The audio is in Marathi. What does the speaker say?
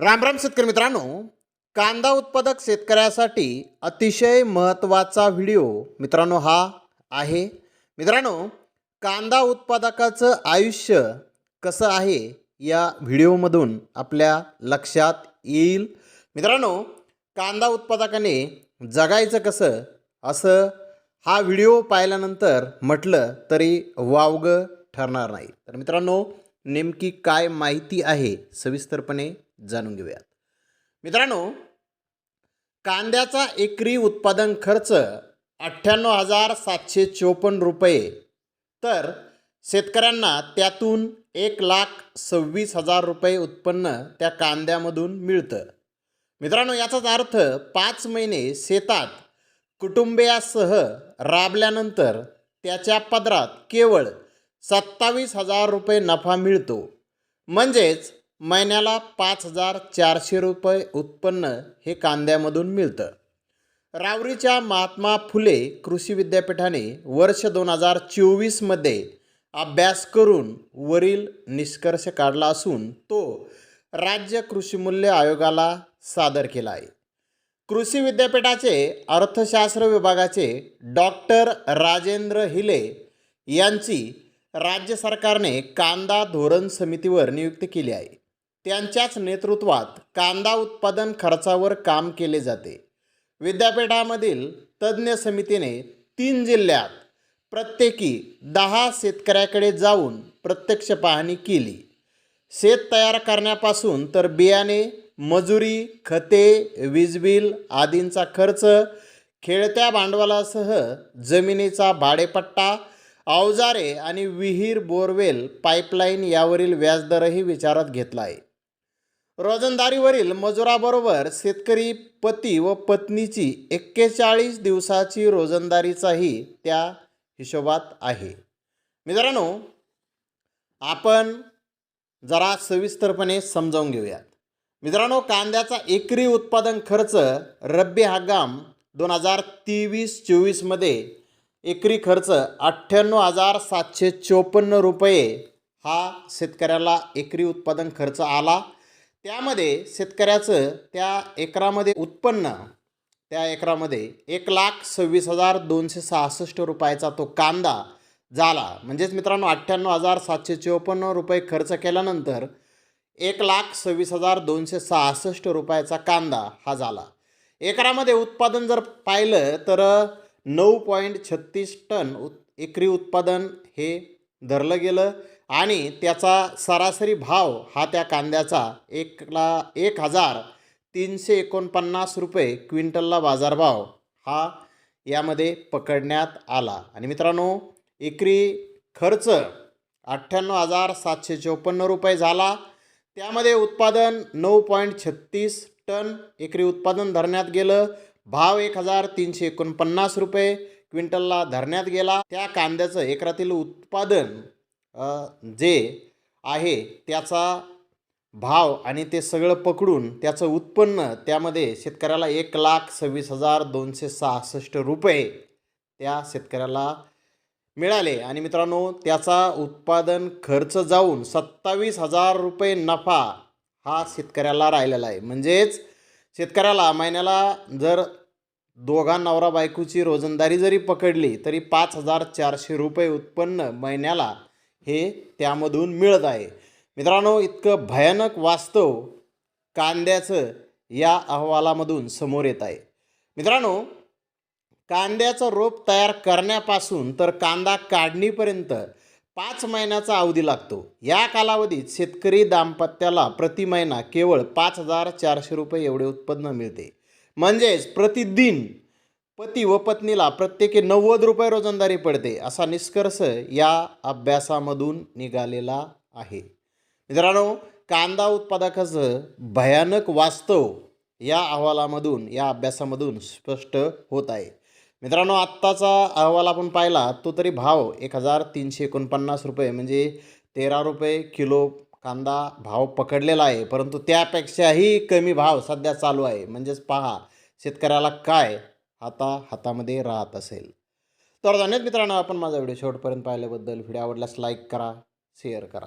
रामराम शेतकरी मित्रांनो. कांदा उत्पादक शेतकऱ्यासाठी अतिशय महत्त्वाचा व्हिडिओ मित्रांनो हा आहे. मित्रांनो कांदा उत्पादकाचं आयुष्य कसं आहे या व्हिडिओमधून आपल्या लक्षात येईल. मित्रांनो कांदा उत्पादकाने जगायचं कसं असं हा व्हिडिओ पाहिल्यानंतर म्हटलं तरी वावगं ठरणार नाही. तर मित्रांनो नेमकी काय माहिती आहे सविस्तरपणे जाणून घेऊयात. मित्रांनो कांद्याचा एकरी उत्पादन खर्च अठ्ठ्याण्णव हजार सातशे चोपन्न रुपये. तर शेतकऱ्यांना त्यातून एक लाख सव्वीस हजार रुपये उत्पन्न त्या कांद्यामधून मिळतं. मित्रांनो याचाच अर्थ पाच महिने शेतात कुटुंबियासह राबल्यानंतर त्याच्या पदरात केवळ सत्तावीस हजार रुपये नफा मिळतो. म्हणजेच महिन्याला पाच हजार चारशे रुपये उत्पन्न हे कांद्यामधून मिळतं. रावरीच्या महात्मा फुले कृषी विद्यापीठाने वर्ष दोन हजार चोवीसमध्ये अभ्यास करून वरील निष्कर्ष काढला असून तो राज्य कृषी मूल्य आयोगाला सादर केला आहे. कृषी विद्यापीठाचे अर्थशास्त्र विभागाचे डॉक्टर राजेंद्र हिले यांची राज्य सरकारने कांदा धोरण समितीवर नियुक्ती केली आहे. त्यांच्याच नेतृत्वात कांदा उत्पादन खर्चावर काम केले जाते. विद्यापीठामधील तज्ज्ञ समितीने तीन जिल्ह्यात प्रत्येकी दहा शेतकऱ्याकडे जाऊन प्रत्यक्ष पाहणी केली. शेत तयार करण्यापासून तर बियाणे मजुरी खते वीज बिल आदींचा खर्च खेळत्या भांडवलासह जमिनीचा भाडेपट्टा अवजारे आणि विहीर बोरवेल पाईपलाईन यावरील व्याजदरही विचारात घेतला आहे. रोजंदारीवरील मजुराबरोबर शेतकरी पती व पत्नीची एक्केचाळीस दिवसाची रोजंदारीचाही त्या हिशोबात आहे. मित्रांनो आपण जरा सविस्तरपणे समजावून घेऊयात. मित्रांनो कांद्याचा एकरी उत्पादन खर्च रब्बी हंगाम दोन हजार तेवीस चोवीसमध्ये एकरी खर्च अठ्ठ्याण्णव हजार सातशे चोपन्न रुपये हा शेतकऱ्याला एकरी उत्पादन खर्च आला. त्यामध्ये शेतकऱ्याचं त्या एकरामध्ये उत्पन्न त्या एकरामध्ये एक लाख सव्वीस हजार दोनशे सहासष्ट रुपयाचा तो कांदा झाला. म्हणजेच मित्रांनो अठ्ठ्याण्णव हजार सातशे चोपन्न रुपये खर्च केल्यानंतर एक लाख सव्वीस हजार दोनशे सहासष्ट रुपयाचा कांदा हा झाला. एकरामध्ये उत्पादन जर पाहिलं तर नऊ पॉईंट छत्तीस टन उत एकरी उत्पादन हे धरलं गेलं आणि त्याचा सरासरी भाव हा त्या कांद्याचा एकला एक हजार तीनशे एकोणपन्नास रुपये क्विंटलला बाजारभाव हा यामध्ये पकडण्यात आला. आणि मित्रांनो एकरी खर्च अठ्ठ्याण्णव हजार सातशे चोपन्न रुपये झाला. त्यामध्ये उत्पादन नऊ पॉईंट छत्तीस टन एकरी उत्पादन धरण्यात गेलं. भाव एक हजार तीनशे एकोणपन्नास रुपये क्विंटलला धरण्यात गेला. त्या कांद्याचं एकरातील उत्पादन जे आहे त्याचा भाव आणि ते सगळं पकडून त्याचं उत्पन्न त्यामध्ये शेतकऱ्याला एक लाख सव्वीस हजार दोनशे सहासष्ट रुपये त्या शेतकऱ्याला मिळाले. आणि मित्रांनो त्याचा उत्पादन खर्च जाऊन सत्तावीस हजार रुपये नफा हा शेतकऱ्याला राहिलेला आहे. म्हणजेच शेतकऱ्याला महिन्याला जर दोघा नवरा बायकोची रोजंदारी जरी पकडली तरी पाच हजार चारशे रुपये उत्पन्न महिन्याला हे त्यामधून मिळत आहे. मित्रांनो इतकं भयानक वास्तव कांद्याचं या अहवालामधून समोर येत आहे. मित्रांनो कांद्याचं रोप तयार करण्यापासून तर कांदा काढणीपर्यंत पाच महिन्याचा अवधी लागतो. या कालावधीत शेतकरी दाम्पत्याला प्रति महिना केवळ पाच हजार चारशे रुपये एवढे उत्पन्न मिळते. म्हणजेच प्रतिदिन पती व पत्नीला प्रत्येकी नव्वद रुपये रोजंदारी पडते असा निष्कर्ष या अभ्यासामधून निघालेला आहे. मित्रांनो कांदा उत्पादकाचं भयानक वास्तव या अहवालामधून या अभ्यासामधून स्पष्ट होत आहे. मित्रांनो आत्ताचा अहवाल आपण पाहिला तो तरी भाव एक हजार तीनशे एकोणपन्नास रुपये म्हणजे तेरा रुपये किलो कांदा भाव पकडलेला आहे. परंतु त्यापेक्षाही कमी भाव सध्या चालू आहे. म्हणजेच पहा शेतकऱ्याला काय आता हातामध्ये राहत असेल. तर धन्यवाद मित्रांनो आपण माझा व्हिडिओ शेवटपर्यंत पाहिल्याबद्दल. व्हिडिओ आवडल्यास लाईक करा शेअर करा.